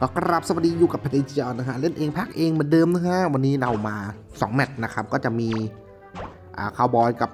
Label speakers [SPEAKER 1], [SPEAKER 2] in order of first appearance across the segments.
[SPEAKER 1] ก็กราบสวัสดีอยู่กับพัทจอนนะฮะเล่นเองพักเองเหมือนเดิมนะฮะวันนี้เรามา 2 แมตช์นะครับ ก็จะมีอ่าคาวบอยกับ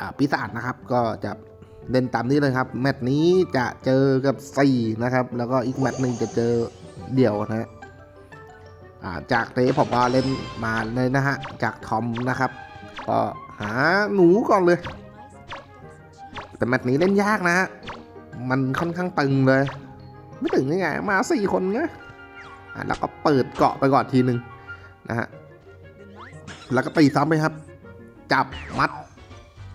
[SPEAKER 1] อ่าปีศาจนะครับ ก็จะเล่นตามนี้เลยครับ แมตช์นี้จะเจอกับ4นะครับ แล้วก็อีกแมตช์หนึ่งจะเจอเดี่ยวนะฮะอ่าจากเตผมก็เล่นมาเลยนะฮะจากทอมนะครับ ก็หาหนูก่อนเลย แต่แมตช์นี้เล่นยากนะฮะมันค่อนข้างตึงเลย ไม่ถึงยังไงมาสี่คนนะอะ แล้วก็เปิดเกาะไปก่อนทีหนึ่งนะฮะแล้วก็ตีซ้ำไปครับ จับมัด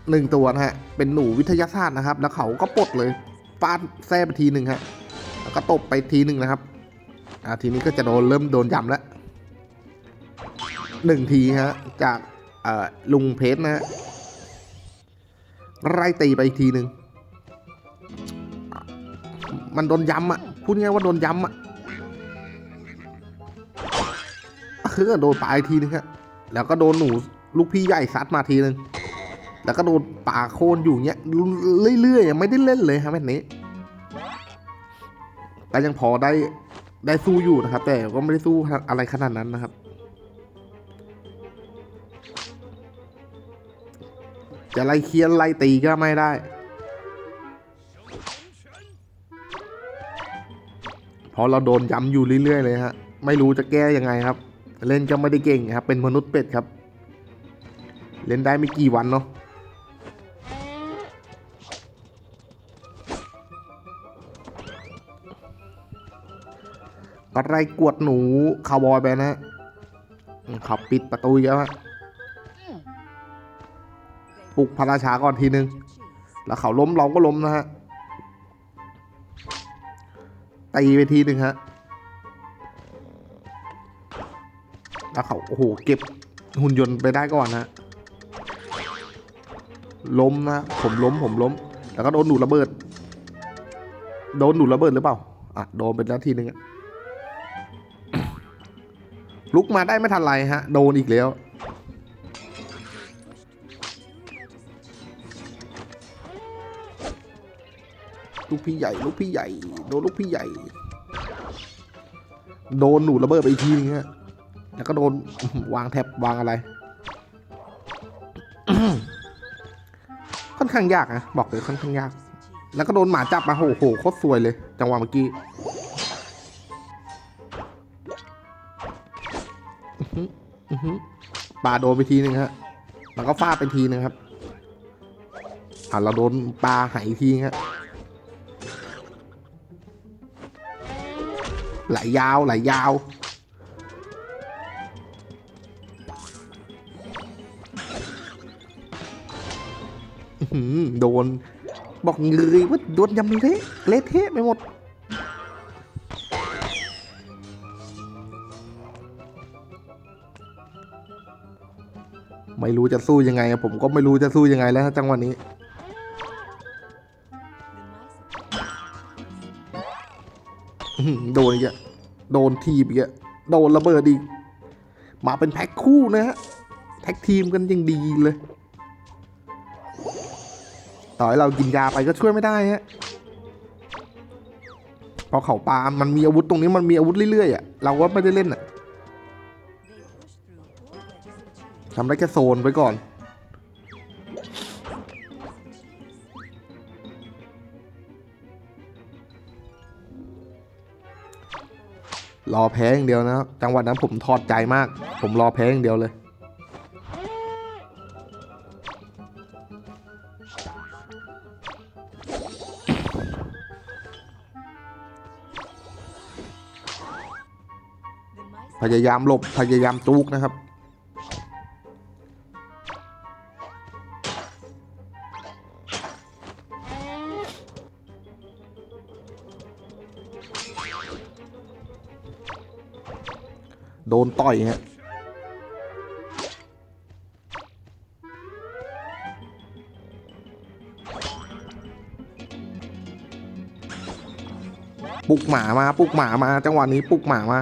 [SPEAKER 1] หนึ่งตัวนะฮะเป็นหนูวิทยาศาสตร์นะครับ แล้วเขาก็ปลดเลยฟาดแซ่ไปทีหนึ่งฮะแล้วก็ตบไปทีหนึ่งนะครับอ่าทีนี้ก็จะโดนเริ่มโดนยำแล้วหนึ่งทีฮะจากลุงเพชรนะฮะไล่ตีไปอีกทีหนึ่งมันโดนย้ำอะพูดง่ายว่าโดนย้ำอะ คือโดนปลาอีกทีนึงฮะแล้วก็โดนหนูลูกพี่ใหญ่ซัดมาทีนึงแล้วก็โดนป่าโคนอยู่เนี้ยเรื่อยๆยังไม่ได้เล่นเลยครับแบบนี้แต่ยังพอได้ได้สู้อยู่นะครับ แต่ก็ไม่ได้สู้อะไรขนาดนั้นนะครับ จะไล่เคียนไล่ตีก็ไม่ได้พราะเราโดนย้ำอยู่เรื่อยๆเลยฮะ ไม่รู้จะแก้ยังไงครับ เล่นก็ไม่ได้เก่งครับ เป็นมนุษย์เป็ดครับ เล่นได้ไม่กี่วันเนาะก็ไล่กวดหนูคาวบอยไปนะขับปิดประตูเยอะฮะปลุกพระราชาก่อนทีนึง แล้วเขาล้มเราก็ล้มนะฮะตีไปทีหนึ่งฮะ แล้วเขาโอ้โหเก็บหุ่นยนต์ไปได้ก่อนนะล้มนะผมล้มผมล้ม แล้วก็โดนหนูระเบิด โดนหนูระเบิดหรือเปล่าอะโดนไปแล้วทีหนึ่งลุกมาได้ไม่ทันไรฮะ โดนอีกแล้ว ลูกพี่ใหญ่ ลูกพี่ใหญ่ โดนลูกพี่ใหญ่ โดนหนูระเบิดไปอีกทีนึงฮะ แล้วก็โดนวางแท็บวางอะไร ค่อนข้างยากนะบอกเลยค่อนข้างยาก แล้วก็โดนหมาจับมาโอ้โหโคตรสวยเลย จังหวะเมื่อกี้ปลาโดนไปทีนึงฮะแล้วก็ฟาดไปทีนึงครับอะเราโดนปลาหายอีกทีฮะไหลยาวไหลยาว โดน บอกเลยว่าโดนยำเละเละเทะไปหมด ไม่รู้จะสู้ยังไง ผมก็ไม่รู้จะสู้ยังไงแล้วจังหวะนี้โดนอีกอะโดนทีบอีกอะโดนระเบิดอีกมาเป็นแพ็คคู่นะฮะ แท็กทีมกันยังดีเลย ต่อให้เรากินยาไปก็ช่วยไม่ได้ฮะพราะเขาปามันมีอาวุธตรงนี้มันมีอาวุธเรื่อยๆอะเราก็ไม่ได้เล่นอะทำได้แค่โซนไว้ก่อน รอแพ้อย่างเดียวนะจังหวะนั้นผมทอดใจมาก ผมรอแพ้อย่างเดียวเลย พยายามหลบพยายามจุกนะครับ โดนต่อยฮะปลุกหมามาปลุกหมามา จังหวะนี้ปลุกหมามา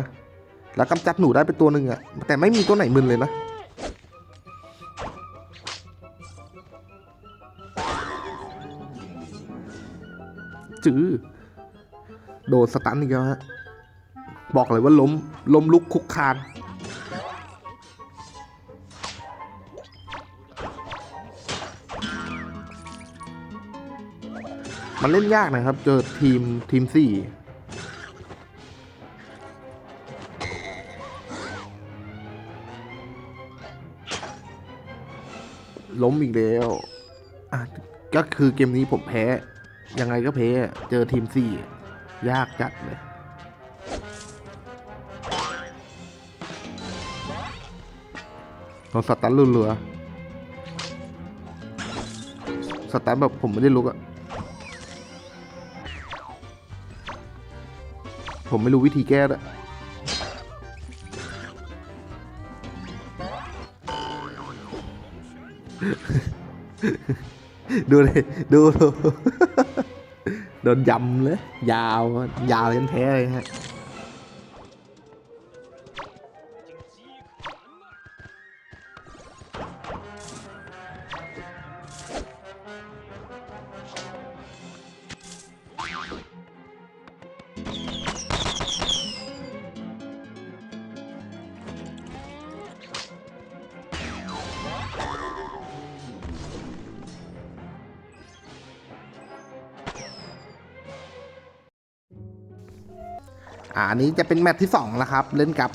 [SPEAKER 1] แล้วกำจัดหนูได้ไปตัวหนึ่งอะแต่ไม่มีตัวไหนมึนเลยนะจื้อโดนสตันอีกแล้วฮะบอกเลยว่าล้มล้มลุกคุกคานมันเล่นยากนะครับ เจอทีมทีมสี่ ล้มอีกแล้วอะก็คือเกมนี้ผมแพ้ ยังไงก็แพ้ เจอทีมสี่ยากจัดเลยโดนสตันรัวๆสตันแบบผมไม่ได้ลุกอะผมไม่รู้วิธีแก้ด้ว ดูเลยดูดูโดนยำเลย ยาว ยาวยันแท้เลยฮะ อันนี้จะเป็นแมตช์ที่2นะครับเล่นกับ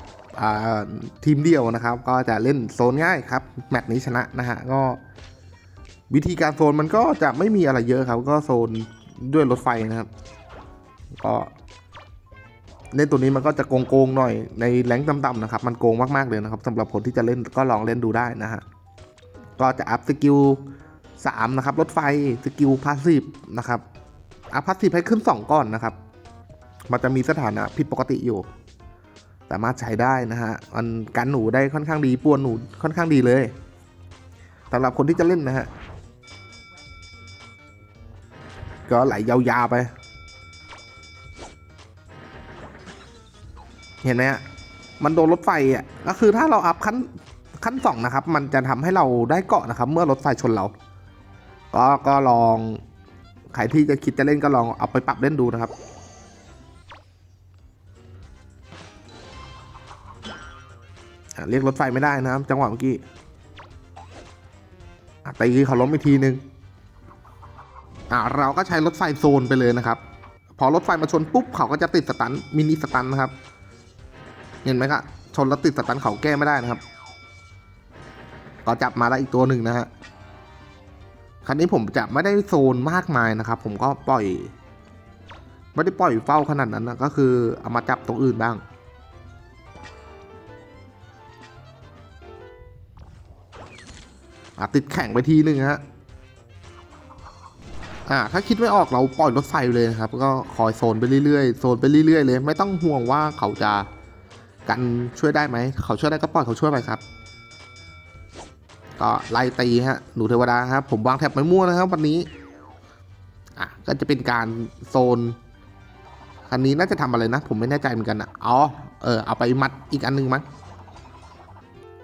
[SPEAKER 1] ทีมเดียวนะครับ ก็จะเล่นโซนง่ายครับแมตช์นี้ชนะนะฮะก็วิธีการโซนมันก็จะไม่มีอะไรเยอะครับ ก็โซนด้วยรถไฟนะครับ ก็เล่นตัวนี้มันก็จะโกงๆหน่อยในแรงต่ำๆนะครับ มันโกงมากๆเลยนะครับสำหรับคนที่จะเล่นก็ลองเล่นดูได้นะฮะก็จะอัพสกิล3นะครับรถไฟสกิลพาสซีฟนะครับอัพพาสซีฟให้ขึ้น 2ก่อนนะครับ มันจะมีสถานะผิดปกติอยู่ สามารถใช้ได้นะฮะมันกันหนูได้ค่อนข้างดีปวนหนูค่อนข้างดีเลยสำหรับคนที่จะเล่นนะฮะก็ไหลยาวๆไป เห็นไหมฮะมันโดนรถไฟอะก็คือถ้าเราอัพขั้นขั้นสองนะครับ มันจะทำให้เราได้เกาะนะครับ เมื่อรถไฟชนเรา ก็ก็ลองใครที่จะคิดจะเล่นก็ลองเอาไปปรับเล่นดูนะครับ เรียกรถไฟไม่ได้นะครับ จังหวะเมื่อกี้อะตีเขาล้มอีกทีนึงอะเราก็ใช้รถไฟโซนไปเลยนะครับ พอรถไฟมาชนปุ๊บเขาก็จะติดสตันมินิสตันนะครับ เห็นไหมครับชนแล้วติดสตันเขาแก้ไม่ได้นะครับ ก็จับมาแล้วอีกตัวหนึ่งนะฮะคันนี้ผมจะไม่ได้โซนมากมายนะครับ ผมก็ปล่อย ไม่ได้ปล่อยเฝ้าขนาดนั้นนะก็คือเอามาจับตรงอื่นบ้าง ติดแข่งไปทีหนึ่งฮะอ่าถ้าคิดไม่ออกเราปล่อยรถไฟเลยนะครับ ก็คอยโซนไปเรื่อยๆโซนไปเรื่อยๆเลย ไม่ต้องห่วงว่าเขาจะกันช่วยได้ไหมเขาช่วยได้ก็ปล่อยเขาช่วยไปครับก็ไล่ตีฮะหนูเทวดาครับผมวางแท็บไม้ม่วนะครับ วันนี้อะก็จะเป็นการโซนคันนี้น่าจะทำอะไรนะ ผมไม่แน่ใจเหมือนกันอะอ๋อเออเอาไปมัดอีกอันหนึงมั้ง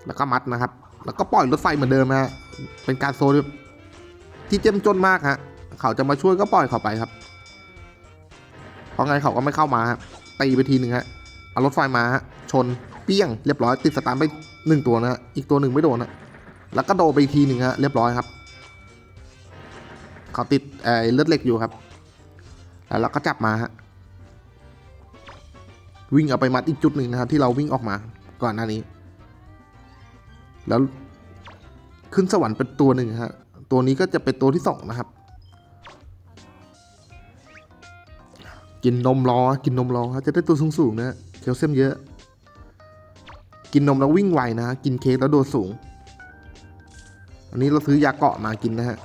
[SPEAKER 1] แล้วก็มัดนะครับ แล้วก็ปล่อยรถไฟเหมือนเดิมฮะเป็นการโซนที่เจ้มจนมากฮะเขาจะมาช่วยก็ปล่อยเขาไปครับเพราะไงเขาก็ไม่เข้ามาฮะตีไปทีหนึ่งฮะเอารถไฟมาฮะชนเปี้ยงเรียบร้อยติดสตาร์ไปหนึ่งตัวนะฮะอีกตัวหนึ่งไม่โดนนะแล้วก็โดนไปทีหนึ่งฮะเรียบร้อยครับ เขาติดเอ่อเลือดเหล็กอยู่ครับแล้วเราก็จับมาฮะวิ่งเอาไปมัดอีกจุดหนึ่งนะครับที่เราวิ่งออกมาก่อนหน้านี้ แล้วขึ้นสวรรค์เป็นตัวหนึ่งฮะตัวนี้ก็จะเป็นตัวที่สองนะครับ กินนมรอกินนมรอฮะจะได้ตัวสูงๆนะฮะแคลเซียมเยอะ กินนมแล้ววิ่งไวนะฮะกินเค้กแล้วโดดสูง อันนี้เราซื้อยาเกาะมากินนะฮะ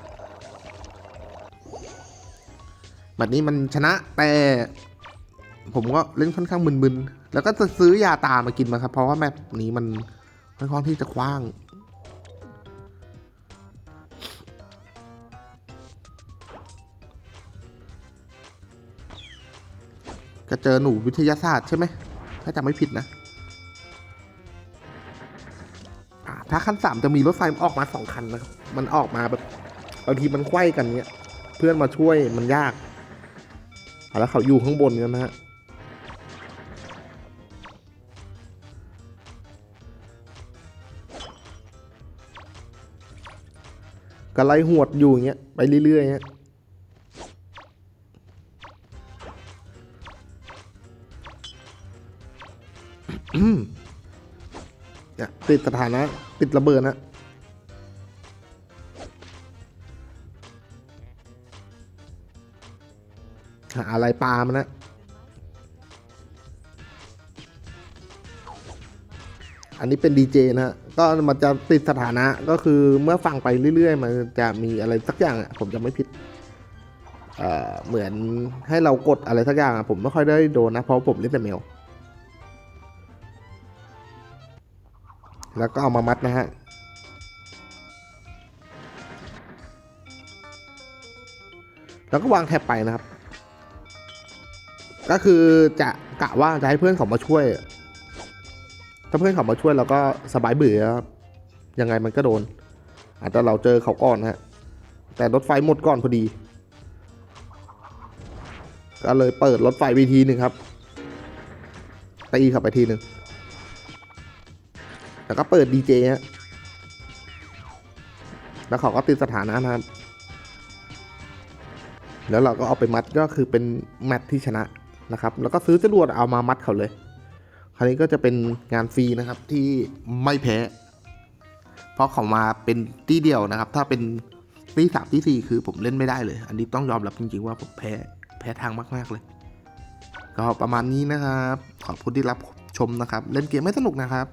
[SPEAKER 1] แบบนี้มันชนะแต่ผมก็เล่นค่อนข้างมึนๆ แล้วก็จะซื้อยาตามากินมาครับ เพราะว่าแมปนี้มัน ค่อนข้างที่จะกว้าง ก็เจอหนูวิทยาศาสตร์ใช่ไหม ถ้าจำไม่ผิดนะ ถ้าขั้นสามจะมีรถไฟออกมาสองคันนะครับ มันออกมาแบบบางทีมันไขว้กันเนี้ย เพื่อนมาช่วยมันยาก แล้วเขาอยู่ข้างบนกันนะฮะ ก็ไล่หวดอยู่อย่างเงี้ยไปเรื่อยๆฮะเนี่ยติดสถานะ ติดระเบิดนะหาอะไรปลามันนะ อันนี้เป็นดีเจนะฮะก็มันจะติดสถานะก็คือเมื่อฟังไปเรื่อย ๆ มันจะมีอะไรสักอย่างอะผมจะไม่ผิดเเหมือนให้เรากดอะไรสักอย่างอะผมไม่ค่อยได้โดนนะ เพราะผมเล่นแต่เมล แล้วก็เอามามัดนะฮะแล้วก็วางแท็บไปนะครับ ก็คือจะกะว่าจะให้เพื่อนเขามาช่วย ถ้าเพื่อนเขามาช่วยเราก็สบายเบื่อครับยังไงมันก็โดน อาจจะเราเจอเขาก่อนฮะ แต่รถไฟหมดก่อนพอดี ก็เลยเปิดรถไฟไปทีหนึ่งครับ ตีข้าไปทีหนึ่งแล้วก็เปิดดีเจฮะ แล้วเขาก็ติดสถานะนะครับ แล้วเราก็เอาไปมัดก็คือเป็นแมตที่ชนะนะครับ แล้วก็ซื้อจรวดเอามามัดเขาเลย คราวนี้ก็จะเป็นงานฟรีนะครับที่ไม่แพ้ เพราะเขามาเป็นที่เดียวนะครับ ถ้าเป็นที่สามที่สี่คือผมเล่นไม่ได้เลย อันนี้ต้องยอมรับจริงๆว่าผมแพ้แพ้ทางมากๆเลย ก็ประมาณนี้นะครับ ขอบคุณที่รับชมนะครับ เล่นเกมไม่สนุกนะครับ